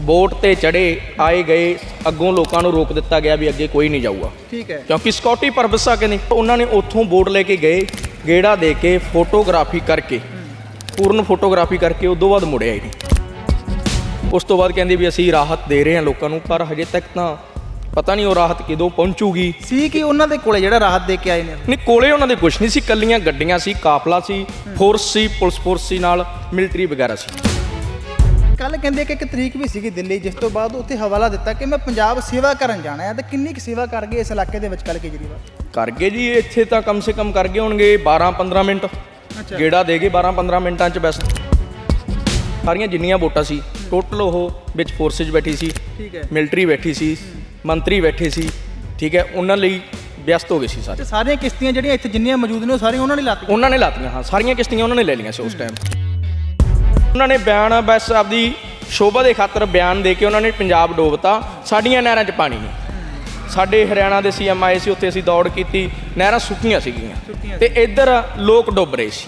Boat ਤੇ ਚੜੇ ਆਏ ਗਏ ਅੱਗੋਂ ਲੋਕਾਂ ਨੂੰ ਰੋਕ ਦਿੱਤਾ ਗਿਆ ਵੀ ਅੱਗੇ ਕੋਈ ਨਹੀਂ ਜਾਊਗਾ। ਠੀਕ ਹੈ। ਕਿਉਂਕਿ ਸਕਾਟੀ ਪਰਬਸ ਆ ਕਹਿੰਦੇ ਉਹਨਾਂ ਨੇ ਉੱਥੋਂ ਬੋਟ ਲੈ ਕੇ ਗਏ ਗੇੜਾ ਦੇ ਕੇ ਫੋਟੋਗ੍ਰਾਫੀ ਕਰਕੇ। ਪੂਰਨ ਫੋਟੋਗ੍ਰਾਫੀ ਕਰਕੇ ਉਦੋਂ ਬਾਅਦ ਮੁੜਿਆ ਹੀ ਨਹੀਂ। ਉਸ ਤੋਂ ਬਾਅਦ ਕਹਿੰਦੇ ਵੀ ਅਸੀਂ ਰਾਹਤ ਦੇ ਰਹੇ ਹਾਂ ਲੋਕਾਂ ਨੂੰ ਪਰ ਹਜੇ ਤੱਕ ਤਾਂ ਪਤਾ ਨਹੀਂ ਉਹ ਰਾਹਤ ਕਦੋਂ ਪਹੁੰਚੂਗੀ। ਸੀ ਕਿ ਉਹਨਾਂ ਦੇ ਕੋਲੇ ਜਿਹੜਾ ਰਾਹਤ ਦੇ ਕੇ ਆਏ ਨੇ? ਨਹੀਂ ਕੋਲੇ ਉਹਨਾਂ ਦੇ ਕੁਝ ਨਹੀਂ ਸੀ ਕੱਲੀਆਂ ਗੱਡੀਆਂ ਸੀ ਕਾਫਲਾ ਸੀ ਫੋਰਸ ਸੀ ਪੁਲਿਸ ਫੋਰਸ ਸੀ ਨਾਲ ਮਿਲਟਰੀ ਵਗੈਰਾ ਸੀ। ਕੱਲ ਕਹਿੰਦੇ ਕਿ ਇੱਕ ਤਰੀਕ ਵੀ ਸੀਗੀ ਦਿੱਲੀ ਜਿਸ ਤੋਂ ਬਾਅਦ ਉੱਥੇ ਹਵਾਲਾ ਦਿੱਤਾ ਕਿ ਮੈਂ ਪੰਜਾਬ ਸੇਵਾ ਕਰਨ ਜਾਣਾ ਹੈ। ਤੇ ਕਿੰਨੀ ਕੁ ਸੇਵਾ ਕਰ ਗਏ ਇਸ ਇਲਾਕੇ ਦੇ ਵਿੱਚ ਕੱਲ ਕੇਜਰੀਵਾਲ? ਕਰ ਗਏ ਜੀ ਇੱਥੇ ਤਾਂ ਕਮ ਸੇ ਕਮ ਕਰ ਗਏ ਹੋਣਗੇ 12 15 ਮਿੰਟ। ਅੱਛਾ। ਗੇੜਾ ਦੇ ਗਏ 12 15 ਮਿੰਟਾਂ ਚ ਬਸ। ਸਾਰੀਆਂ ਜਿੰਨੀਆਂ ਵੋਟਾਂ ਸੀ ਟੋਟਲ ਉਹ ਵਿੱਚ ਫੋਰਸਿਸ ਬੈਠੀ ਸੀ ਠੀਕ ਹੈ। ਮਿਲਟਰੀ ਬੈਠੀ ਸੀ ਮੰਤਰੀ ਬੈਠੇ ਸੀ ਠੀਕ ਹੈ ਉਹਨਾਂ ਲਈ ਵਿਅਸਤ ਹੋ ਗਏ ਸੀ ਸਾਰੇ। ਸਾਰੀਆਂ ਕਿਸ਼ਤੀਆਂ ਜਿਹੜੀਆਂ ਇੱਥੇ ਜਿੰਨੀਆਂ ਮੌਜੂਦ ਨੇ ਉਹ ਸਾਰੀਆਂ ਉਹਨਾਂ ਨੇ ਲਾਤੀਆਂ? ਉਹਨਾਂ ਨੇ ਲਾਤੀਆਂ ਹਾਂ ਸਾਰੀਆਂ ਕਿਸ਼ਤੀਆਂ ਉਹਨਾਂ ਨੇ ਲੈ ਲਈਆਂ ਸੀ ਉਸ ਟਾਈਮ ਉਹਨਾਂ ਨੇ ਬਿਆਨ ਬਸ ਆਪਦੀ ਸ਼ੋਭਾ ਦੇ ਖਾਤਰ ਬਿਆਨ ਦੇ ਕੇ ਉਹਨਾਂ ਨੇ ਪੰਜਾਬ ਡੋਬਤਾ। ਸਾਡੀਆਂ ਨਹਿਰਾਂ 'ਚ ਪਾਣੀ ਨਹੀਂ। ਸਾਡੇ ਹਰਿਆਣਾ ਦੇ ਸੀਐਮ ਆਏ ਸੀ ਉੱਥੇ ਅਸੀਂ ਦੌੜ ਕੀਤੀ। ਨਹਿਰਾਂ ਸੁੱਕੀਆਂ ਸੀਗੀਆਂ। ਤੇ ਇੱਧਰ ਲੋਕ ਡੁੱਬ ਰਹੇ ਸੀ।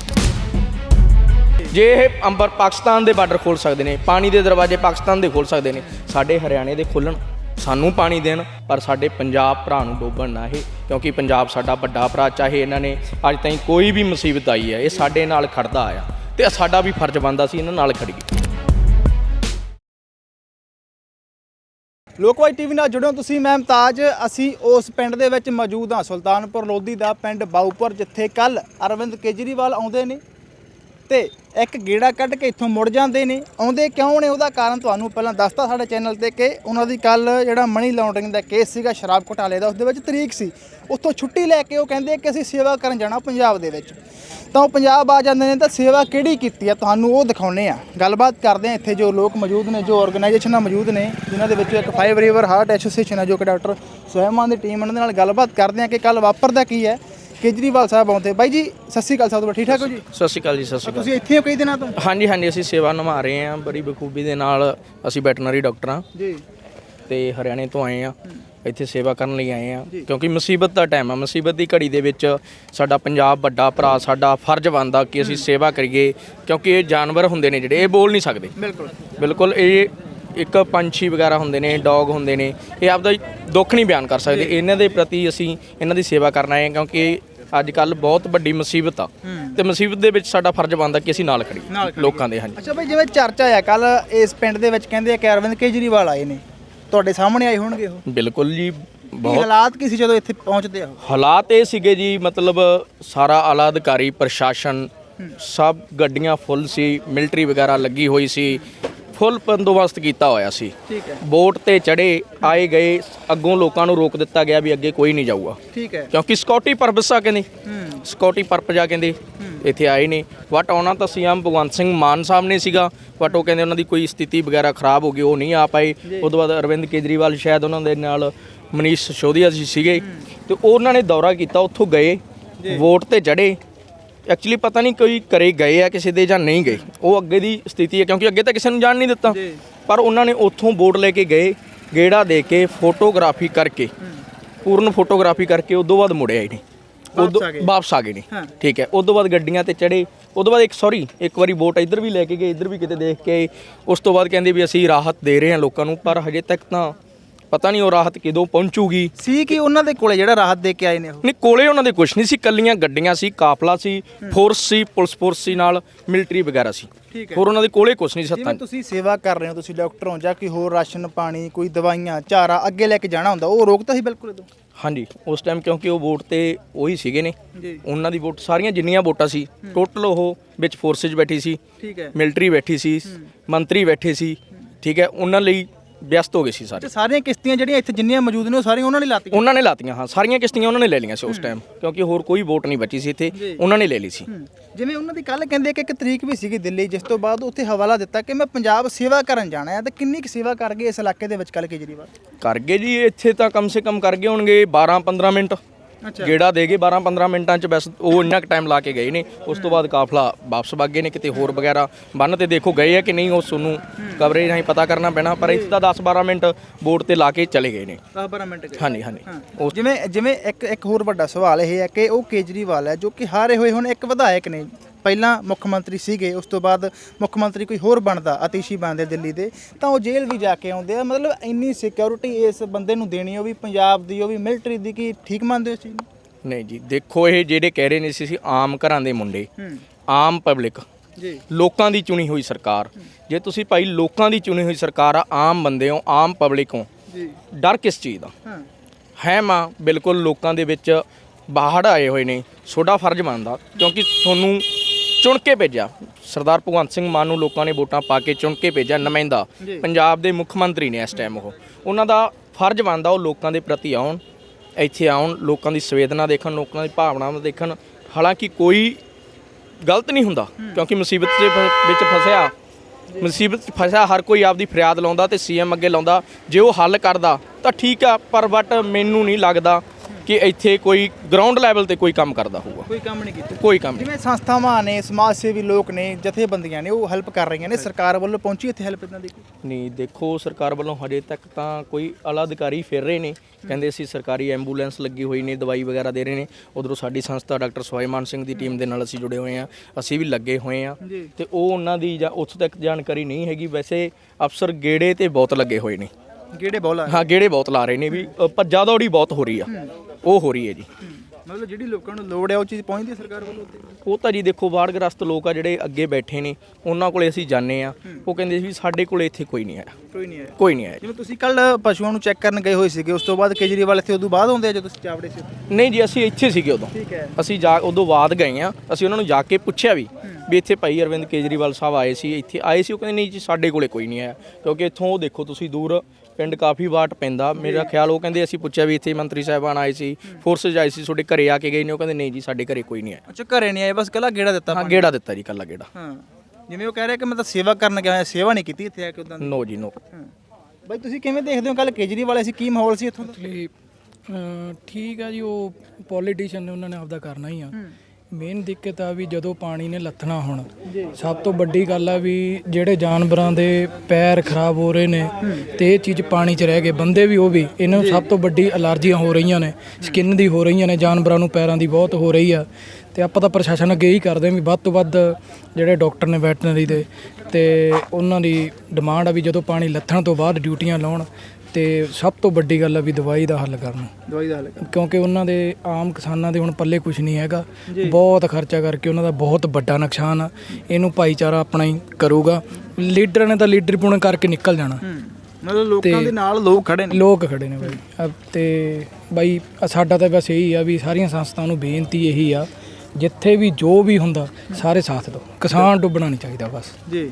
ਜੇ ਇਹ ਅੰਬਰ ਪਾਕਿਸਤਾਨ ਦੇ ਬਾਰਡਰ ਖੋਲ ਸਕਦੇ ਨੇ ਪਾਣੀ ਦੇ ਦਰਵਾਜ਼ੇ ਪਾਕਿਸਤਾਨ ਦੇ ਖੋਲ ਸਕਦੇ ਨੇ ਸਾਡੇ ਹਰਿਆਣੇ ਦੇ ਖੋਲਣ ਸਾਨੂੰ ਪਾਣੀ ਦੇਣ ਪਰ ਸਾਡੇ ਪੰਜਾਬ ਭਰਾ ਨੂੰ ਡੋਬਣ ਨਾ ਇਹ ਕਿਉਂਕਿ ਪੰਜਾਬ ਸਾਡਾ ਵੱਡਾ ਭਰਾ ਚਾਹੇ ਇਹਨਾਂ ਨੇ ਅੱਜ ਤਾਈਂ ਕੋਈ ਵੀ ਮੁਸੀਬਤ ਆਈ ਹੈ ਇਹ ਸਾਡੇ ਨਾਲ ਖੜਦਾ ਆਇਆ। ਤੇ ਸਾਡਾ ਵੀ ਫਰਜ਼ ਬਣਦਾ ਸੀ ਇਹਨਾਂ ਨਾਲ ਖੜੀਏ। ਲੋਕਵਾਈ ਟੀਵੀ ਨਾਲ ਜੁੜੋ ਤੁਸੀਂ, ਮੈਂ ਮੁਮਤਾਜ ਅਸੀਂ ਉਸ ਪਿੰਡ ਦੇ ਵਿੱਚ ਮੌਜੂਦ ਹਾਂ, ਸੁਲਤਾਨਪੁਰ ਲੋਧੀ ਦਾ ਪਿੰਡ ਬਾਊਪੁਰ, ਜਿੱਥੇ ਕੱਲ ਅਰਵਿੰਦ ਕੇਜਰੀਵਾਲ ਆਉਂਦੇ ਨੇ। ਤੇ ਇੱਕ ਗੇੜਾ ਕੱਢ ਕੇ ਇੱਥੋਂ ਮੁੜ ਜਾਂਦੇ ਨੇ। ਆਉਂਦੇ ਕਿਉਂ ਨੇ? ਉਹਦਾ ਕਾਰਨ ਤੁਹਾਨੂੰ ਪਹਿਲਾਂ ਦੱਸਤਾ ਸਾਡੇ ਚੈਨਲ ਤੇ ਕਿ ਉਹਨਾਂ ਦੀ ਕੱਲ ਜਿਹੜਾ ਮਨੀ ਲਾਉਂਡਰਿੰਗ ਦਾ ਕੇਸ ਸੀਗਾ ਸ਼ਰਾਬ ਘੁਟਾਲੇ ਦਾ ਉਸ ਦੇ ਵਿੱਚ ਤਰੀਕ ਸੀ। ਉੱਥੋਂ ਛੁੱਟੀ ਲੈ ਕੇ ਉਹ ਕਹਿੰਦੇ ਕਿ ਅਸੀਂ ਸੇਵਾ ਕਰਨ ਜਾਣਾ ਪੰਜਾਬ ਦੇ ਵਿੱਚ। ਤਾਂ ਉਹ ਪੰਜਾਬ ਆ ਜਾਂਦੇ ਨੇ ਤਾਂ ਸੇਵਾ ਕਿਹੜੀ ਕੀਤੀ ਆ? ਤੁਹਾਨੂੰ ਉਹ ਦਿਖਾਉਣੇ ਆ। ਗੱਲਬਾਤ ਕਰਦੇ ਆ ਇੱਥੇ ਜੋ ਲੋਕ ਮੌਜੂਦ ਨੇ, ਜੋ ਆਰਗੇਨਾਈਜੇਸ਼ਨਾਂ ਮੌਜੂਦ ਨੇ, ਜਿਨ੍ਹਾਂ ਦੇ ਵਿੱਚੋਂ ਇੱਕ ਫਾਈਵ ਰਿਵਰ ਹਾਰਟ ਐਸੋਸੀਏਸ਼ਨ ਹੈ ਜੋ ਕਿ ਡਾਕਟਰ ਸਵੈਮਾਨ ਦੀ ਟੀਮ ਉਹਨਾਂ ਦੇ ਨਾਲ ਗੱਲਬਾਤ ਕਰਦੇ ਆ ਕਿ ਕੱਲ ਵਾਪਰਦਾ ਕੀ ਹੈ। ਕੇਜਰੀਵਾਲ ਸਾਹਿਬ ਆਉਂਦੇ। ਬਾਈ ਜੀ ਸਤਿ ਸ਼੍ਰੀ ਅਕਾਲ ਸਾਹਿਬ ਠੀਕ ਠਾਕ ਹੋ ਜੀ? ਸਤਿ ਸ਼੍ਰੀ ਅਕਾਲ ਜੀ ਸਤਿ ਸ਼੍ਰੀ ਅਕਾਲ। ਤੁਸੀਂ ਇੱਥੇ ਹੋ ਕਈ ਦਿਨਾਂ ਤੋਂ? ਹਾਂਜੀ ਹਾਂਜੀ ਅਸੀਂ ਸੇਵਾ ਨਿਭਾ ਰਹੇ ਹਾਂ। ਬੜੀ ਬਖੂਬੀ ਦੇ ਨਾਲ ਅਸੀਂ ਵੈਟਰਨਰੀ ਡਾਕਟਰ ਹਾਂ। ਜੀ। ਤੇ ਹਰਿਆਣੇ ਤੋਂ ਆਏ ਆ ਇੱਥੇ ਸੇਵਾ ਕਰਨ ਲਈ ਆਏ ਆ ਕਿਉਂਕਿ ਮੁਸੀਬਤ ਦਾ ਟਾਈਮ ਆ। ਮੁਸੀਬਤ ਦੀ ਘੜੀ ਦੇ ਵਿੱਚ ਸਾਡਾ ਪੰਜਾਬ ਵੱਡਾ ਭਰਾ ਸਾਡਾ ਫਰਜ਼ ਬਣਦਾ ਕਿ ਅਸੀਂ ਸੇਵਾ ਕਰੀਏ। ਕਿਉਂਕਿ ਇਹ ਜਾਨਵਰ ਹੁੰਦੇ ਨੇ ਜਿਹੜੇ ਇਹ ਬੋਲ ਨਹੀਂ ਸਕਦੇ। ਬਿਲਕੁਲ। ਬਿਲਕੁਲ ਇਹ ਇੱਕ ਪੰਛੀ ਵਗੈਰਾ ਹੁੰਦੇ ਨੇ ਡੌਗ ਹੁੰਦੇ ਨੇ। ਇਹ ਆਪਦਾ ਦੁੱਖ ਨਹੀਂ ਬਿਆਨ ਕਰ ਸਕਦੇ। ਇਹਨਾਂ ਦੇ ਪ੍ਰਤੀ ਅਸੀਂ ਇਹਨਾਂ ਦੀ ਸੇਵਾ ਕਰਨ ਹਾਂ। ਕਿਉਂਕਿ ਅੱਜ ਕੱਲ ਬਹੁਤ ਵੱਡੀ ਮੁਸੀਬਤ ਆ। ਤੇ ਮੁਸੀਬਤ ਦੇ ਵਿੱਚ ਸਾਡਾ ਫਰਜ਼ ਬਣਦਾ ਕਿ ਅਸੀਂ ਨਾਲ ਖੜੀਏ। ਲੋਕਾਂ ਦੇ ਹਾਂਜੀ। ਅੱਛਾ ਬਾਈ ਜਿਵੇਂ ਚਰਚਾ ਆ ਕੱਲ ਇਸ ਪਿੰਡ ਦੇ ਵਿੱਚ ਕਹਿੰਦੇ ਆ ਕਿ ਅਰਵਿੰਦ ਕੇਜਰੀਵਾਲ ਆਏ ਨੇ। ਤੁਹਾਡੇ ਸਾਹਮਣੇ ਆਏ ਹੋਣਗੇ ਉਹ। ਬਿਲਕੁਲ ਜੀ ਬਹੁਤ ਹਾਲਾਤ ਕੀ ਸੀ ਜਦੋਂ ਇੱਥੇ ਪਹੁੰਚਦੇ ਆ ਹਾਲਾਤ ਇਹ ਸੀਗੇ ਜੀ ਮਤਲਬ ਸਾਰਾ ਆਲਾ ਅਧਿਕਾਰੀ ਪ੍ਰਸ਼ਾਸਨ ਸਭ ਗੱਡੀਆਂ ਫੁੱਲ ਸੀ ਮਿਲਟਰੀ ਵਗੈਰਾ ਲੱਗੀ ਹੋਈ ਸੀ। ਫੁੱਲ ਬੰਦੋਬਸਤ ਕੀਤਾ ਹੋਇਆ ਸੀ। ਠੀਕ ਹੈ। ਬੋਟ ਤੇ ਚੜੇ ਆਏ ਗਏ ਅੱਗੋਂ ਲੋਕਾਂ ਨੂੰ ਰੋਕ ਦਿੱਤਾ ਗਿਆ ਵੀ ਅੱਗੇ ਕੋਈ ਨਹੀਂ ਜਾਊਗਾ। ਠੀਕ ਹੈ। ਕਿਉਂਕਿ ਸਕਾਟੀ ਪਰਪਸ ਆ ਕਹਿੰਦੇ। ਹੂੰ। ਸਕਾਟੀ ਪਰਪਸ ਆ ਕਹਿੰਦੇ। ਇੱਥੇ ਆਏ ਨੇ ਬਟ ਆਉਣਾ ਤਾਂ ਸੀਐਮ ਭਗਵੰਤ ਸਿੰਘ ਮਾਨ ਸਾਹਿਬ ਨੇ ਸੀਗਾ। ਬਟ ਉਹ ਕਹਿੰਦੇ ਉਹਨਾਂ ਦੀ ਕੋਈ ਸਥਿਤੀ ਵਗੈਰਾ ਖਰਾਬ ਹੋ ਗਈ ਉਹ ਨਹੀਂ ਆ ਪਾਏ। ਉਸ ਤੋਂ ਬਾਅਦ ਅਰਵਿੰਦ ਕੇਜਰੀਵਾਲ ਸ਼ਾਇਦ ਉਹਨਾਂ ਦੇ ਨਾਲ ਮਨੀਸ਼ ਸਿਸੋਦੀਆ ਜੀ ਸੀਗੇ। ਤੇ ਉਹਨਾਂ ਨੇ ਦੌਰਾ ਕੀਤਾ ਉੱਥੋਂ ਗਏ। ਵੋਟ ਤੇ ਚੜੇ ਐਕਚੁਅਲੀ ਪਤਾ ਨਹੀਂ ਕੋਈ ਕਰੇ ਗਏ ਆ ਕਿਸੇ ਦੇ ਜਾਂ ਨਹੀਂ ਗਏ ਉਹ ਅੱਗੇ ਦੀ ਸਥਿਤੀ ਹੈ ਕਿਉਂਕਿ ਅੱਗੇ ਤਾਂ ਕਿਸੇ ਨੂੰ ਜਾਣ ਨਹੀਂ ਦਿੱਤਾ। ਪਰ ਉਹਨਾਂ ਨੇ ਉੱਥੋਂ ਵੋਟ ਲੈ ਕੇ ਗਏ ਗੇੜਾ ਦੇ ਕੇ ਫੋਟੋਗ੍ਰਾਫੀ ਕਰਕੇ ਪੂਰਨ ਫੋਟੋਗ੍ਰਾਫੀ ਕਰਕੇ ਉਦੋਂ ਬਾਅਦ ਹੀ ਨਹੀਂ ਵਾਪਸ ਉਦੋਂ। ਵਾਪਸ ਆ ਗਏ ਨੇ। ਠੀਕ ਹੈ ਉਦੋਂ ਬਾਅਦ ਗੱਡੀਆਂ ਤੇ ਚੜੇ ਉਦੋਂ ਬਾਅਦ ਇੱਕ ਸੌਰੀ ਇੱਕ ਵਾਰੀ ਵੋਟ ਇੱਧਰ ਵੀ ਲੈ ਕੇ ਗਏ ਇੱਧਰ ਵੀ ਕਿਤੇ ਦੇਖ ਕੇ ਆਏ। ਉਸ ਤੋਂ ਬਾਅਦ ਕਹਿੰਦੇ ਵੀ ਅਸੀਂ ਰਾਹਤ ਦੇ ਰਹੇ ਹਾਂ ਲੋਕਾਂ ਨੂੰ ਪਰ ਹਜੇ ਤੱਕ ਤਾਂ ਪਤਾ ਨਹੀਂ ਉਹ ਰਾਹਤ ਕਦੋਂ ਪਹੁੰਚੂਗੀ। ਸੀ ਕਿ ਉਹਨਾਂ ਦੇ ਕੋਲੇ ਜਿਹੜਾ ਰਾਹਤ ਦੇ ਕੇ ਆਏ ਨੇ ਉਹ? ਨਹੀਂ ਕੋਲੇ ਉਹਨਾਂ ਦੇ ਕੁਝ ਨਹੀਂ ਸੀ ਕੱਲੀਆਂ ਗੱਡੀਆਂ ਸੀ ਕਾਫਲਾ ਸੀ ਫੋਰਸ ਸੀ ਪੁਲਿਸ ਫੋਰਸ ਸੀ ਨਾਲ ਮਿਲਟਰੀ ਵਗੈਰਾ ਸੀ। ਠੀਕ ਹੈ। ਹੋਰ ਉਹਨਾਂ ਦੇ ਕੋਲੇ ਕੁਝ ਨਹੀਂ ਸੀ ਜਿਵੇਂ ਤੁਸੀਂ ਸੇਵਾ ਕਰ ਰਹੇ ਹੋ ਤੁਸੀਂ ਡਾਕਟਰ ਹੋ ਜਾਂ ਕੋਈ ਹੋਰ ਰਾਸ਼ਨ ਪਾਣੀ ਕੋਈ ਦਵਾਈਆਂ ਚਾਰਾ ਅੱਗੇ ਲੈ ਕੇ ਜਾਣਾ ਹੁੰਦਾ ਉਹ ਰੋਕਤਾ ਸੀ ਬਿਲਕੁਲ ਉਦੋਂ? ਹਾਂਜੀ ਉਸ ਟਾਈਮ ਕਿਉਂਕਿ ਉਹ ਵੋਟ ਤੇ ਉਹੀ ਸੀਗੇ ਨੇ। ਜੀ। ਉਹਨਾਂ ਦੀ ਵੋਟ ਸਾਰੀਆਂ ਜਿੰਨੀਆਂ ਵੋਟਾਂ ਸੀ ਟੋਟਲ ਉਹ ਵਿੱਚ ਫੋਰਸਿਸ ਬੈਠੀ ਸੀ ਠੀਕ ਹੈ। ਮਿਲਟਰੀ ਬੈਠੀ ਸੀ ਮੰਤਰੀ ਬੈਠੇ ਸੀ ਠੀਕ ਹੈ ਉਹਨਾਂ ਲਈ ਵਿਅਸਤ ਹੋ ਗਏ ਸੀ ਸਾਰੇ। ਤੇ ਸਾਰੀਆਂ ਕਿਸ਼ਤੀਆਂ ਜਿਹੜੀਆਂ ਇੱਥੇ ਜਿੰਨੀਆਂ ਮੌਜੂਦ ਨੇ ਉਹ ਸਾਰੀਆਂ ਉਹਨਾਂ ਨੇ ਲਾਤੀਆਂ? ਉਹਨਾਂ ਨੇ ਲਾਤੀਆਂ ਹਾਂ ਸਾਰੀਆਂ ਕਿਸ਼ਤੀਆਂ ਉਹਨਾਂ ਨੇ ਲੈ ਲਈਆਂ ਸੀ ਉਸ ਟਾਈਮ ਕਿਉਂਕਿ ਹੋਰ ਕੋਈ ਵੋਟ ਨਹੀਂ ਬਚੀ ਸੀ ਇੱਥੇ। ਉਹਨਾਂ ਨੇ ਲੈ ਲਈ ਸੀ। ਜਿਵੇਂ ਉਹਨਾਂ ਦੀ ਕੱਲ ਕਹਿੰਦੇ ਕਿ ਇੱਕ ਤਰੀਕ ਵੀ ਸੀਗੀ ਦਿੱਲੀ ਜਿਸ ਤੋਂ ਬਾਅਦ ਉੱਥੇ ਹਵਾਲਾ ਦਿੱਤਾ ਕਿ ਮੈਂ ਪੰਜਾਬ ਸੇਵਾ ਕਰਨ ਜਾਣਾ ਹੈ ਤੇ ਕਿੰਨੀ ਕੁ ਸੇਵਾ ਕਰ ਗਏ ਇਸ ਇਲਾਕੇ ਦੇ ਵਿੱਚ ਕੱਲ ਕੇਜਰੀਵਾਲ? ਕਰ ਗਏ ਜੀ ਇੱਥੇ ਤਾਂ ਕਮ ਸੇ ਕਮ ਕਰ ਗਏ ਹੋਣਗੇ 12 15 ਮਿੰਟ। ਗੇੜਾ ਦੇ ਗਏ 12 15 ਮਿੰਟਾਂ ਚ ਬਸ ਉਹ ਇੰਨਾ ਕੁ ਟਾਈਮ ਲਾ ਕੇ ਗਏ ਨੇ। ਉਸ ਤੋਂ ਬਾਅਦ ਕਾਫਲਾ ਵਾਪਸ ਵਗ ਗਏ ਨੇ ਕਿਤੇ ਹੋਰ ਵਗੈਰਾ। ਬੰਨ ਤੇ ਦੇਖੋ ਗਏ ਆ ਕਿ ਨਹੀਂ ਉਹ ਤੁਹਾਨੂੰ ਕਵਰੇਜ ਨਹੀਂ ਪਤਾ ਕਰਨਾ ਪੈਣਾ ਪਰ ਇੱਥੇ ਤਾਂ 10 12 ਮਿੰਟ ਬੋਰਡ ਤੇ ਲਾ ਕੇ ਚਲੇ ਗਏ ਨੇ। 10 12 ਮਿੰਟ ਗਏ। ਹਾਂਜੀ ਹਾਂਜੀ। ਜਿਵੇਂ ਜਿਵੇਂ ਇੱਕ ਇੱਕ ਹੋਰ ਵੱਡਾ ਸਵਾਲ ਇਹ ਹੈ ਕਿ ਉਹ ਕੇਜਰੀਵਾਲ ਹੈ ਜੋ ਕਿ ਹਾਰੇ ਹੋਏ ਹੁਣ ਇੱਕ ਵਿਧਾਇਕ ਨੇ। ਪਹਿਲਾਂ ਮੁੱਖ ਮੰਤਰੀ ਸੀਗੇ ਉਸ ਤੋਂ ਬਾਅਦ ਮੁੱਖ ਮੰਤਰੀ ਕੋਈ ਹੋਰ ਬਣਦਾ ਅਤੀਸ਼ੀ ਬਣਦੇ ਦਿੱਲੀ ਦੇ ਤਾਂ ਉਹ ਜੇਲ੍ਹ ਵੀ ਜਾ ਕੇ ਆਉਂਦੇ ਆ। ਮਤਲਬ ਇੰਨੀ ਸਿਕਿਉਰਿਟੀ ਇਸ ਬੰਦੇ ਨੂੰ ਦੇਣੀ ਉਹ ਵੀ ਪੰਜਾਬ ਦੀ ਉਹ ਵੀ ਮਿਲਟਰੀ ਦੀ ਕੀ ਠੀਕ ਮੰਨਦੇ ਹੋ ਇਸ ਚੀਜ਼ ਨੂੰ? ਨਹੀਂ ਜੀ ਦੇਖੋ ਇਹ ਜਿਹੜੇ ਕਹਿ ਰਹੇ ਨੇ ਸੀ ਆਮ ਘਰਾਂ ਦੇ ਮੁੰਡੇ ਆਮ ਪਬਲਿਕ ਜੀ। ਲੋਕਾਂ ਦੀ ਚੁਣੀ ਹੋਈ ਸਰਕਾਰ। ਜੇ ਤੁਸੀਂ ਭਾਈ ਲੋਕਾਂ ਦੀ ਚੁਣੀ ਹੋਈ ਸਰਕਾਰ ਆ ਆਮ ਬੰਦੇ ਹੋ ਆਮ ਪਬਲਿਕ ਹੋ ਜੀ। ਡਰ ਕਿਸ ਚੀਜ਼ ਦਾ? ਹਾਂ। ਹੈ ਮਾਂ ਬਿਲਕੁਲ ਲੋਕਾਂ ਦੇ ਵਿੱਚ ਬਾਹਰ ਆਏ ਹੋਏ ਨੇ ਤੁਹਾਡਾ ਫਰਜ਼ ਬਣਦਾ ਕਿਉਂਕਿ ਤੁਹਾਨੂੰ ਚੁਣ ਕੇ ਭੇਜਿਆ। ਸਰਦਾਰ ਭਗਵੰਤ ਸਿੰਘ ਮਾਨ ਨੂੰ ਲੋਕਾਂ ਨੇ ਵੋਟਾਂ ਪਾ ਕੇ ਚੁਣ ਕੇ ਭੇਜਿਆ ਨੁਮਾਇੰਦਾ। ਜੀ। ਪੰਜਾਬ ਦੇ ਮੁੱਖ ਮੰਤਰੀ ਨੇ ਇਸ ਟਾਈਮ ਉਹ। ਉਹਨਾਂ ਦਾ ਫਰਜ਼ ਬਣਦਾ ਉਹ ਲੋਕਾਂ ਦੇ ਪ੍ਰਤੀ ਆਉਣ ਇੱਥੇ ਆਉਣ ਲੋਕਾਂ ਦੀ ਸੰਵੇਦਨਾ ਦੇਖਣ ਲੋਕਾਂ ਦੀ ਭਾਵਨਾਵਾਂ ਦੇਖਣ। ਹਾਲਾਂਕਿ ਕੋਈ ਗਲਤ ਨਹੀਂ ਹੁੰਦਾ ਕਿਉਂਕਿ ਮੁਸੀਬਤ ਦੇ ਵਿੱਚ ਫਸਿਆ। ਮੁਸੀਬਤ ਫਸਿਆ ਹਰ ਕੋਈ ਆਪਦੀ ਫਰਿਆਦ ਲਾਉਂਦਾ ਤੇ ਸੀਐਮ ਅੱਗੇ ਲਾਉਂਦਾ। ਜੇ ਉਹ ਹੱਲ ਕਰਦਾ ਤਾਂ ਠੀਕ ਆ ਪਰ ਬਟ ਮੈਨੂੰ ਨਹੀਂ ਲੱਗਦਾ ਕਿ ਇੱਥੇ ਕੋਈ ਗਰਾਊਂਡ ਲੈਵਲ ਤੇ ਕੋਈ ਕੰਮ ਕਰਦਾ ਹੋਊਗਾ। ਕੋਈ ਕੰਮ ਨਹੀਂ ਕੀਤਾ। ਕੋਈ ਕੰਮ ਨਹੀਂ। ਜਿਵੇਂ ਸੰਸਥਾਵਾਂ ਨੇ ਸਮਾਜ ਸੇਵੀ ਲੋਕ ਨੇ ਜਥੇਬੰਦੀਆਂ ਨੇ ਉਹ ਹੈਲਪ ਕਰ ਰਹੀਆਂ ਨੇ। ਸਰਕਾਰ ਵੱਲੋਂ ਪਹੁੰਚੀ ਇੱਥੇ ਹੈਲਪ ਇਹਨਾਂ ਦੀ ਨਹੀਂ ਦੇਖੋ ਸਰਕਾਰ ਵੱਲੋਂ ਹਜੇ ਤੱਕ ਤਾਂ ਕੋਈ ਆਲਾ ਅਧਿਕਾਰੀ ਫਿਰ ਰਹੇ ਨੇ। ਕਹਿੰਦੇ ਅਸੀਂ ਸਰਕਾਰੀ ਐਂਬੂਲੈਂਸ ਲੱਗੀ ਹੋਈ ਨੇ ਦਵਾਈ ਵਗੈਰਾ ਦੇ ਰਹੇ ਨੇ। ਉਧਰੋਂ ਸਾਡੀ ਸੰਸਥਾ ਡਾਕਟਰ ਸਵਾਈਮਾਨ ਸਿੰਘ ਦੀ ਟੀਮ ਦੇ ਨਾਲ ਅਸੀਂ ਜੁੜੇ ਹੋਏ ਆ ਅਸੀਂ ਵੀ ਲੱਗੇ ਹੋਏ ਆ ਤੇ ਉਹ ਉਹਨਾਂ ਦੀ ਜਾਂ ਉੱਥੋਂ ਤੱਕ ਜਾਣਕਾਰੀ ਨਹੀਂ ਹੈਗੀ। ਵੈਸੇ ਅਫਸਰ ਗੇੜੇ ਤੇ ਬਹੁਤ ਲੱਗੇ ਹੋਏ ਨੇ। ਕਿਹੜੇ ਬੋਲਾ ਹਾਂ ਗੇੜੇ ਬਹੁਤ ਲਾ ਰਹੇ ਨੇ ਵੀ ਭੱਜਾ ਦੌੜੀ ਬਹੁਤ ਹੋ ਰਹੀ ਆ। ਉਹ ਹੋ ਰਹੀ ਹੈ ਜੀ। ਮਤਲਬ ਜਿਹੜੀ ਲੋਕਾਂ ਨੂੰ ਲੋੜ ਹੈ ਉਹ ਚੀਜ਼ ਪਹੁੰਚਦੀ ਹੈ ਸਰਕਾਰ ਵੱਲੋਂ ਉੱਤੇ? ਉਹ ਤਾਂ ਜੀ ਦੇਖੋ ਬਾੜਗ੍ਰਸਤ ਲੋਕ ਆ ਜਿਹੜੇ ਅੱਗੇ ਬੈਠੇ ਨੇ ਉਹਨਾਂ ਕੋਲੇ ਅਸੀਂ ਜਾਣੇ ਆ ਉਹ ਕਹਿੰਦੇ ਸੀ ਵੀ ਸਾਡੇ ਕੋਲੇ ਇੱਥੇ ਕੋਈ ਨਹੀਂ ਆਇਆ। ਕੋਈ ਨਹੀਂ ਆਇਆ। ਕੋਈ ਨਹੀਂ ਆਇਆ ਜੀ। ਜਿਵੇਂ ਤੁਸੀਂ ਕੱਲ ਪਸ਼ੂਆਂ ਨੂੰ ਚੈੱਕ ਕਰਨ ਗਏ ਹੋਏ ਸੀਗੇ ਉਸ ਤੋਂ ਬਾਅਦ ਕੇਜਰੀਵਾਲ ਇੱਥੇ ਉਦੋਂ ਬਾਅਦ ਆਉਂਦੇ ਆ ਜਦੋਂ ਤੁਸੀਂ ਚਾਵੜੇ ਸੀ ਉੱਥੇ? ਨਹੀਂ ਜੀ ਅਸੀਂ ਇੱਥੇ ਸੀਗੇ ਉਦੋਂ। ਠੀਕ ਹੈ। ਅਸੀਂ ਜਾ ਉਦੋਂ ਬਾਅਦ ਗਏ ਆ ਅਸੀਂ ਉਹਨਾਂ ਨੂੰ ਜਾ ਕੇ ਪੁੱਛਿਆ ਵੀ ਵੀ ਇੱਥੇ ਭਾਈ ਅਰਵਿੰਦ ਕੇਜਰੀਵਾਲ ਸਾਹਿਬ ਆਏ ਸੀ ਇੱਥੇ ਆਏ ਸੀ ਉਹ ਕਹਿੰਦੇ ਨਹੀਂ ਜੀ ਸਾਡੇ ਕੋਲੇ ਕੋਈ ਨਹੀਂ ਆਇਆ। ਕਿਉਂਕਿ ਇੱਥੋਂ ਉਹ ਦੇਖੋ ਤੁਸੀਂ ਦੂਰ ਪਿੰਡ ਕਾਫੀ ਵਾਟ ਪੈਂਦਾ। ਮੇਰਾ ਖਿਆਲ ਉਹ ਕਹਿੰਦੇ ਅਸੀਂ ਪੁੱਛਿਆ ਵੀ ਇੱਥੇ ਮੰਤਰੀ ਸਾਹਿਬਾਨ ਆਏ ਸੀ ਫੋਰਸਸ ਆਏ ਸੀ ਤੁਹਾਡੇ ਘਰੇ ਆ ਕੇ ਗਏ ਨੇ ਉਹ ਕਹਿੰਦੇ ਨਹੀਂ ਜੀ ਸਾਡੇ ਘਰੇ ਕੋਈ ਨਹੀਂ ਆਇਆ। ਅੱਛਾ ਘਰੇ ਨਹੀਂ ਆਏ ਬਸ ਕੱਲਾ ਗੇੜਾ ਦਿੱਤਾ ਹਾਂ ਗੇੜਾ ਦਿੱਤਾ ਜੀ ਕੱਲਾ ਗੇੜਾ। ਹਾਂ। ਜਿਵੇਂ ਉਹ ਕਹਿ ਰਿਹਾ ਕਿ ਮੈਂ ਤਾਂ ਸੇਵਾ ਕਰਨ ਗਿਆ ਹੋਇਆ ਸੇਵਾ ਨਹੀਂ ਕੀਤੀ ਇੱਥੇ ਆ ਕੇ ਉਦਾਂ ਨੋ ਜੀ ਨੋ। ਹਾਂ। ਬਾਈ ਤੁਸੀਂ ਕਿਵੇਂ ਦੇਖਦੇ ਹੋ ਕੱਲ ਕੇਜਰੀਵਾਲ ਆਏ ਸੀ ਕੀ ਮਾਹੌਲ ਸੀ ਇੱਥੋਂ ਦਾ? ਠੀਕ ਆ ਜੀ ਉਹ ਪੋਲੀਟੀਸ਼ੀਅਨ ਨੇ ਉਹਨਾਂ ਨੇ ਆਪਦਾ ਕਰਨਾ ਹੀ ਆ। ਮੇਨ ਦਿੱਕਤ ਆ ਵੀ ਜਦੋਂ ਪਾਣੀ ਨੇ ਲੱਥਣਾ ਹੁਣ, ਸਭ ਤੋਂ ਵੱਡੀ ਗੱਲ ਆ ਵੀ ਜਿਹੜੇ ਜਾਨਵਰਾਂ ਦੇ ਪੈਰ ਖਰਾਬ ਹੋ ਰਹੇ ਨੇ ਤੇ ਇਹ ਚੀਜ਼ ਪਾਣੀ 'ਚ ਰਹਿ ਗਏ। ਬੰਦੇ ਵੀ ਉਹ ਵੀ, ਇਹਨਾਂ ਨੂੰ ਸਭ ਤੋਂ ਵੱਡੀ ਅਲਰਜੀਆਂ ਹੋ ਰਹੀਆਂ ਨੇ, ਸਕਿਨ ਦੀ ਹੋ ਰਹੀਆਂ ਨੇ, ਜਾਨਵਰਾਂ ਨੂੰ ਪੈਰਾਂ ਦੀ ਬਹੁਤ ਹੋ ਰਹੀ ਆ। ਤੇ ਆਪਾਂ ਤਾਂ ਪ੍ਰਸ਼ਾਸਨ ਅੱਗੇ ਇਹੀ ਕਰਦੇ ਹਾਂ ਵੀ ਵੱਧ ਤੋਂ ਵੱਧ ਜਿਹੜੇ ਡਾਕਟਰ ਨੇ, ਵੈਟਰਨਰੀ ਦੇ ਤੇ ਉਹਨਾਂ ਦੀ ਡਿਮਾਂਡ ਆ ਵੀ ਜਦੋਂ ਪਾਣੀ ਲੱਥਣ ਤੋਂ ਬਾਅਦ ਡਿਊਟੀਆਂ ਲਾਉਣ ਤੇ ਸਭ ਤੋਂ ਵੱਡੀ ਗੱਲ ਆ ਵੀ ਦਵਾਈ ਦਾ ਹੱਲ ਕਰਨਾ। ਦਵਾਈ ਦਾ ਹੱਲ ਕਿਉਂਕਿ ਉਹਨਾਂ ਦੇ ਆਮ ਕਿਸਾਨਾਂ ਦੇ ਹੁਣ ਪੱਲੇ ਕੁਝ ਨਹੀਂ ਹੈਗਾ। ਬਹੁਤ ਖਰਚਾ ਕਰਕੇ ਉਹਨਾਂ ਦਾ ਬਹੁਤ ਵੱਡਾ ਨੁਕਸਾਨ ਆ। ਇਹਨੂੰ ਭਾਈਚਾਰਾ ਆਪਣਾ ਹੀ ਕਰੂਗਾ। ਲੀਡਰਾਂ ਨੇ ਤਾਂ ਲੀਡਰ ਪੁਣ ਕਰਕੇ ਨਿਕਲ ਜਾਣਾ। ਮਤਲਬ ਲੋਕਾਂ ਦੇ ਨਾਲ ਲੋਕ ਖੜੇ ਨੇ। ਲੋਕ ਖੜੇ ਨੇ ਬਾਈ। ਤੇ ਬਾਈ ਸਾਡਾ ਤਾਂ ਬਸ ਇਹੀ ਆ ਵੀ ਸਾਰੀਆਂ ਸੰਸਥਾਵਾਂ ਨੂੰ ਬੇਨਤੀ ਇਹੀ ਆ ਜਿੱਥੇ ਵੀ ਜੋ ਵੀ ਹੁੰਦਾ ਸਾਰੇ ਸਾਥ ਦਿਓ। ਕਿਸਾਨ ਡੁੱਬਣਾ ਨਹੀਂ ਚਾਹੀਦਾ ਬਸ। ਜੀ।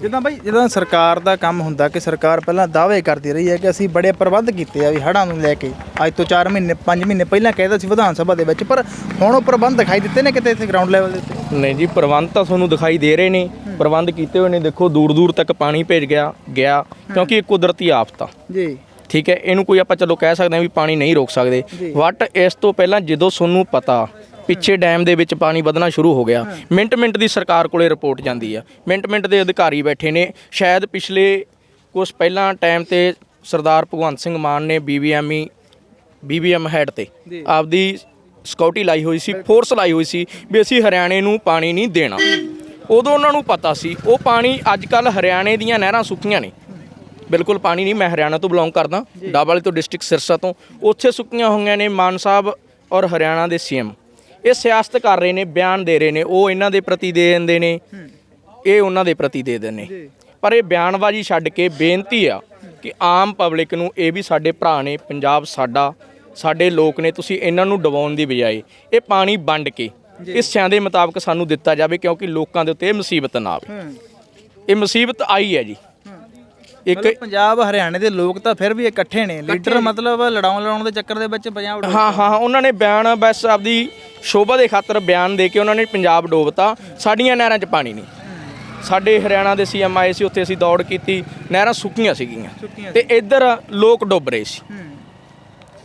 ਜਿੱਦਾਂ ਬਾਈ ਜਦੋਂ ਸਰਕਾਰ ਦਾ ਕੰਮ ਹੁੰਦਾ ਕਿ ਸਰਕਾਰ ਪਹਿਲਾਂ ਦਾਅਵੇ ਕਰਦੀ ਰਹੀ ਹੈ ਕਿ ਅਸੀਂ ਬੜੇ ਪ੍ਰਬੰਧ ਕੀਤੇ ਆ ਵੀ ਹੜ੍ਹਾਂ ਨੂੰ ਲੈ ਕੇ। ਅੱਜ ਤੋਂ 4 ਮਹੀਨੇ 5 ਮਹੀਨੇ ਪਹਿਲਾਂ ਕਹਿਦਾ ਸੀ ਵਿਧਾਨ ਸਭਾ ਦੇ ਵਿੱਚ ਪਰ ਹੁਣ ਉਹ ਪ੍ਰਬੰਧ ਦਿਖਾਈ ਦਿੱਤੇ ਨੇ ਕਿਤੇ ਇੱਥੇ ਗਰਾਊਂਡ ਲੈਵਲ ਦੇ ਉੱਤੇ? ਨਹੀਂ ਜੀ ਪ੍ਰਬੰਧ ਤਾਂ ਤੁਹਾਨੂੰ ਦਿਖਾਈ ਦੇ ਰਹੇ ਨੇ। ਪ੍ਰਬੰਧ ਕੀਤੇ ਹੋਏ ਨੇ। ਦੇਖੋ ਦੂਰ ਦੂਰ ਤੱਕ ਪਾਣੀ ਭੇਜ ਗਿਆ ਗਿਆ ਕਿਉਂਕਿ ਇਹ ਕੁਦਰਤੀ ਆਫਤ। ਆ ਜੀ। ਠੀਕ ਹੈ ਇਹਨੂੰ ਕੋਈ ਆਪਾਂ ਚਲੋ ਕਹਿ ਸਕਦੇ ਹਾਂ ਵੀ ਪਾਣੀ ਨਹੀਂ ਰੋਕ ਸਕਦੇ। ਬਟ ਇਸ ਤੋਂ ਪਹਿਲਾਂ ਜਦੋਂ ਤੁਹਾਨੂੰ ਪਤਾ ਪਿੱਛੇ ਡੈਮ ਦੇ ਵਿੱਚ ਪਾਣੀ ਵਧਣਾ ਸ਼ੁਰੂ ਹੋ ਗਿਆ। ਮਿੰਟ ਮਿੰਟ ਦੀ ਸਰਕਾਰ ਕੋਲੇ ਰਿਪੋਰਟ ਜਾਂਦੀ ਆ। ਮਿੰਟ ਮਿੰਟ ਦੇ ਅਧਿਕਾਰੀ ਬੈਠੇ ਨੇ। ਸ਼ਾਇਦ ਪਿਛਲੇ ਕੁਝ ਪਹਿਲਾਂ ਟਾਈਮ ਤੇ ਸਰਦਾਰ ਭਗਵੰਤ ਸਿੰਘ ਮਾਨ ਨੇ ਬੀਬੀਐਮਈ ਬੀਬੀਐਮ ਹੈਡ ਤੇ। ਆਪਦੀ ਸਕਿਉਰਟੀ ਲਾਈ ਹੋਈ ਸੀ ਫੋਰਸ ਲਾਈ ਹੋਈ ਸੀ ਵੀ ਅਸੀਂ ਹਰਿਆਣੇ ਨੂੰ ਪਾਣੀ ਨਹੀਂ ਦੇਣਾ। ਉਦੋਂ ਉਹਨਾਂ ਨੂੰ ਪਤਾ ਸੀ ਉਹ ਪਾਣੀ ਅੱਜ ਕੱਲ ਹਰਿਆਣੇ ਦੀਆਂ ਨਹਿਰਾਂ ਸੁੱਕੀਆਂ ਨੇ। ਬਿਲਕੁਲ ਪਾਣੀ ਨਹੀਂ ਮੈਂ ਹਰਿਆਣਾ ਤੋਂ ਬਿਲੋਂਗ ਕਰਦਾ ਡਾਬਲ ਤੋਂ ਡਿਸਟ੍ਰਿਕਟ ਸਿਰਸਾ ਤੋਂ। ਉੱਥੇ ਸੁੱਕੀਆਂ ਹੋਈਆਂ ਨੇ ਮਾਨ ਸਾਹਿਬ ਔਰ ਹਰਿਆਣਾ ਦੇ ਸੀਐਮ ਇਹ ਸਿਆਸਤ ਕਰ ਰਹੇ ਨੇ ਬਿਆਨ ਦੇ ਰਹੇ ਨੇ ਉਹ ਇਹਨਾਂ ਦੇ ਪ੍ਰਤੀ ਦੇ ਦਿੰਦੇ ਨੇ ਇਹ ਉਹਨਾਂ ਦੇ ਪ੍ਰਤੀ ਦੇ ਦਿੰਦੇ ਨੇ। ਪਰ ਇਹ ਬਿਆਨਬਾਜ਼ੀ ਛੱਡ ਕੇ ਬੇਨਤੀ ਆ ਕਿ ਆਮ ਪਬਲਿਕ ਨੂੰ ਇਹ ਵੀ ਸਾਡੇ ਭਰਾ ਨੇ ਪੰਜਾਬ ਸਾਡਾ ਸਾਡੇ ਲੋਕ ਨੇ ਤੁਸੀਂ ਇਹਨਾਂ ਨੂੰ ਡਵਾਉਣ ਦੀ ਬਜਾਏ ਇਹ ਪਾਣੀ ਵੰਡ ਕੇ ਹਿੱਸਿਆਂ ਦੇ ਮੁਤਾਬਕ ਸਾਨੂੰ ਦਿੱਤਾ ਜਾਵੇ ਕਿਉਂਕਿ ਲੋਕਾਂ ਦੇ ਉੱਤੇ ਇਹ ਮੁਸੀਬਤ ਨਾ ਆਵੇ। ਇਹ ਮੁਸੀਬਤ ਆਈ ਹੈ ਜੀ। ਇੱਕ ਪੰਜਾਬ ਹਰਿਆਣੇ ਦੇ ਲੋਕ ਤਾਂ ਫਿਰ ਵੀ ਇਕੱਠੇ ਨੇ। ਲੀਡਰ ਮਤਲਬ ਲੜਾਉਣ ਲੜਾਉਣ ਦੇ ਚੱਕਰ ਦੇ ਵਿੱਚ ਪੰਜਾਬ ਹਾਂ ਹਾਂ ਉਹਨਾਂ ਨੇ ਬਿਆਨ ਬਸ ਆਪਦੀ ਸ਼ੋਭਾ ਦੇ ਖਾਤਰ ਬਿਆਨ ਦੇ ਕੇ ਉਹਨਾਂ ਨੇ ਪੰਜਾਬ ਡੋਬਤਾ। ਸਾਡੀਆਂ ਨਹਿਰਾਂ 'ਚ ਪਾਣੀ ਨਹੀਂ। ਸਾਡੇ ਹਰਿਆਣਾ ਦੇ ਸੀਐਮ ਆਏ ਸੀ ਉੱਥੇ ਅਸੀਂ ਦੌੜ ਕੀਤੀ। ਨਹਿਰਾਂ ਸੁੱਕੀਆਂ ਸੀਗੀਆਂ। ਤੇ ਇੱਧਰ ਲੋਕ ਡੁੱਬ ਰਹੇ ਸੀ।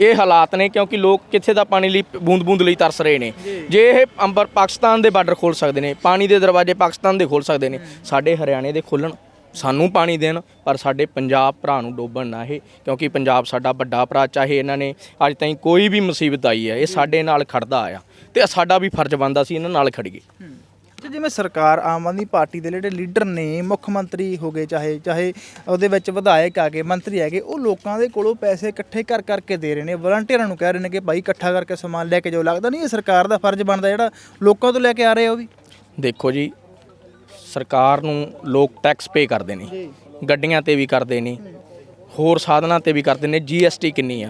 ਇਹ ਹਾਲਾਤ ਨੇ ਕਿਉਂਕਿ ਲੋਕ ਕਿੱਥੇ ਦਾ ਪਾਣੀ ਲਈ ਬੂੰਦ ਬੂੰਦ ਲਈ ਤਰਸ ਰਹੇ ਨੇ। ਜੇ। ਇਹ ਅੰਬਰ ਪਾਕਿਸਤਾਨ ਦੇ ਬਾਰਡਰ ਖੋਲ ਸਕਦੇ ਨੇ ਪਾਣੀ ਦੇ ਦਰਵਾਜ਼ੇ ਪਾਕਿਸਤਾਨ ਦੇ ਖੋਲ ਸਕਦੇ ਨੇ ਸਾਡੇ ਹਰਿਆਣੇ ਦੇ ਖੋਲਣ। ਸਾਨੂੰ ਪਾਣੀ ਦੇਣ ਪਰ ਸਾਡੇ ਪੰਜਾਬ ਭਰਾ ਨੂੰ ਡੋਬਣ ਨਾ ਇਹ ਕਿਉਂਕਿ ਪੰਜਾਬ ਸਾਡਾ ਵੱਡਾ ਭਰਾ ਚਾਹੇ ਇਹਨਾਂ ਨੇ ਅੱਜ ਤਾਈਂ ਕੋਈ ਵੀ ਮੁਸੀਬਤ ਆਈ ਹੈ ਇਹ ਸਾਡੇ ਨਾਲ ਖੜਦਾ ਆਇਆ। ਤੇ ਸਾਡਾ ਵੀ ਫਰਜ਼ ਬਣਦਾ ਸੀ ਇਹਨਾਂ ਨਾਲ ਖੜੀਏ। ਤੇ ਜਿਵੇਂ ਸਰਕਾਰ ਆਮ ਆਦਮੀ ਪਾਰਟੀ ਦੇ ਜਿਹੜੇ ਲੀਡਰ ਨੇ ਮੁੱਖ ਮੰਤਰੀ ਹੋ ਗਏ ਚਾਹੇ ਚਾਹੇ ਉਹਦੇ ਵਿੱਚ ਵਿਧਾਇਕ ਆ ਗਏ ਮੰਤਰੀ ਹੈਗੇ ਉਹ ਲੋਕਾਂ ਦੇ ਕੋਲੋਂ ਪੈਸੇ ਇਕੱਠੇ ਕਰ ਕਰਕੇ ਦੇ ਰਹੇ ਨੇ। ਵਲੰਟੀਅਰਾਂ ਨੂੰ ਕਹਿ ਰਹੇ ਨੇ ਕਿ ਭਾਈ ਇਕੱਠਾ ਕਰਕੇ ਸਮਾਨ ਲੈ ਕੇ ਜਾਓ। ਲੱਗਦਾ ਨਹੀਂ ਇਹ ਸਰਕਾਰ ਦਾ ਫਰਜ਼ ਬਣਦਾ ਜਿਹੜਾ ਲੋਕਾਂ ਤੋਂ ਲੈ ਕੇ ਆ ਰਹੇ ਆ ਉਹ ਵੀ? ਦੇਖੋ ਜੀ ਸਰਕਾਰ ਨੂੰ ਲੋਕ ਟੈਕਸ ਪੇ ਕਰਦੇ ਨੇ। ਗੱਡੀਆਂ ਤੇ ਵੀ ਕਰਦੇ ਨੇ। ਹੋਰ ਸਾਧਨਾਂ ਤੇ ਵੀ ਕਰਦੇ ਨੇ। ਜੀਐਸਟੀ ਕਿੰਨੀ ਆ?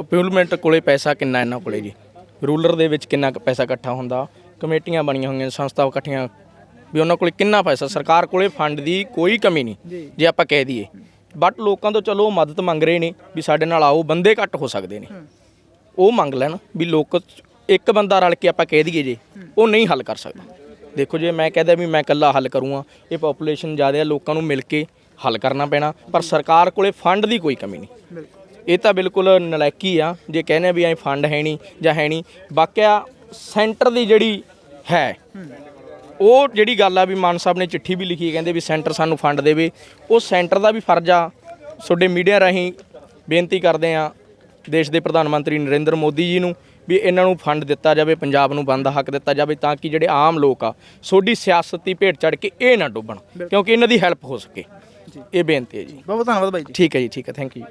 ਅਪਿਊਲਮੈਂਟ ਕੋਲੇ ਪੈਸਾ ਕਿੰਨਾ ਇਹਨਾਂ ਕੋਲੇ ਜੀ? ਰੂਲਰ ਦੇ ਵਿੱਚ ਕਿੰਨਾ ਪੈਸਾ ਇਕੱਠਾ ਹੁੰਦਾ? ਕਮੇਟੀਆਂ ਬਣੀਆਂ ਹੋਈਆਂ ਸੰਸਥਾ ਇਕੱਠੀਆਂ। ਵੀ ਉਹਨਾਂ ਕੋਲੇ ਕਿੰਨਾ ਪੈਸਾ? ਸਰਕਾਰ ਕੋਲੇ ਫੰਡ ਦੀ ਕੋਈ ਕਮੀ ਨਹੀਂ ਜੇ। ਆਪਾਂ ਕਹਿ ਦਈਏ। ਬਟ ਲੋਕਾਂ ਤੋਂ ਚਲੋ ਮਦਦ ਮੰਗ ਰਹੇ ਨੇ ਵੀ ਸਾਡੇ ਨਾਲ ਆਓ ਬੰਦੇ ਘੱਟ ਹੋ ਸਕਦੇ ਨੇ। ਉਹ ਮੰਗ ਲੈਣ ਵੀ ਲੋਕ ਇੱਕ ਬੰਦਾ ਰਲ ਕੇ ਆਪਾਂ ਕਹਿ ਦਈਏ ਜੇ ਉਹ ਨਹੀਂ ਹੱਲ ਕਰ ਸਕਦਾ। ਦੇਖੋ ਜੇ ਮੈਂ ਕਹਦਾ ਵੀ ਮੈਂ ਇਕੱਲਾ ਹੱਲ ਕਰੂੰਗਾ, ਇਹ ਪੋਪੂਲੇਸ਼ਨ ਜ਼ਿਆਦਾ ਹੈ ਲੋਕਾਂ ਨੂੰ ਮਿਲ ਕੇ ਹੱਲ ਕਰਨਾ ਪੈਣਾ, ਪਰ ਸਰਕਾਰ ਕੋਲੇ ਫੰਡ ਦੀ ਕੋਈ ਕਮੀ ਨਹੀਂ। ਇਹ ਤਾਂ ਬਿਲਕੁਲ ਨਲਾਇਕੀ ਆ, ਜੇ ਕਹਿੰਦੇ ਆ ਵੀ ਐ ਫੰਡ ਹੈ ਨਹੀਂ ਜਾਂ ਹੈ ਨਹੀਂ ਬਾਕਿਆ ਸੈਂਟਰ ਦੀ ਜਿਹੜੀ ਹੈ, ਉਹ ਜਿਹੜੀ ਗੱਲ ਆ ਵੀ ਮਾਨ ਸਾਹਿਬ ਨੇ ਚਿੱਠੀ ਵੀ ਲਿਖੀ, ਕਹਿੰਦੇ ਵੀ ਸੈਂਟਰ ਸਾਨੂੰ ਫੰਡ ਦੇਵੇ, ਉਹ ਸੈਂਟਰ ਦਾ ਵੀ ਫਰਜ਼ ਆ। ਤੁਹਾਡੇ ਮੀਡੀਆ ਰਾਹੀਂ ਬੇਨਤੀ ਕਰਦੇ ਆ, ਦੇਸ਼ ਦੇ ਪ੍ਰਧਾਨ ਮੰਤਰੀ ਨਰਿੰਦਰ ਮੋਦੀ ਜੀ ਨੂੰ ਵੀ ਇਹਨਾਂ ਨੂੰ ਫੰਡ ਦਿੱਤਾ ਜਾਵੇ ਪੰਜਾਬ ਨੂੰ ਬੰਦ ਹੱਕ ਦਿੱਤਾ ਜਾਵੇ ਤਾਂ ਕਿ ਜਿਹੜੇ ਆਮ ਲੋਕ ਆ ਸੋਡੀ ਸਿਆਸਤੀ ਭੇਟ ਚੜ ਕੇ ਇਹ ਨਾ ਡੁੱਬਣ ਕਿਉਂਕਿ ਇਹਨਾਂ ਦੀ ਹੈਲਪ ਹੋ ਸਕੇ। ਇਹ ਬੇਨਤੀ ਹੈ ਜੀ। ਬਹੁਤ ਬਹੁਤ ਧੰਨਵਾਦ ਬਾਈ ਜੀ। ਠੀਕ ਹੈ ਜੀ ਠੀਕ ਹੈ ਥੈਂਕ ਯੂ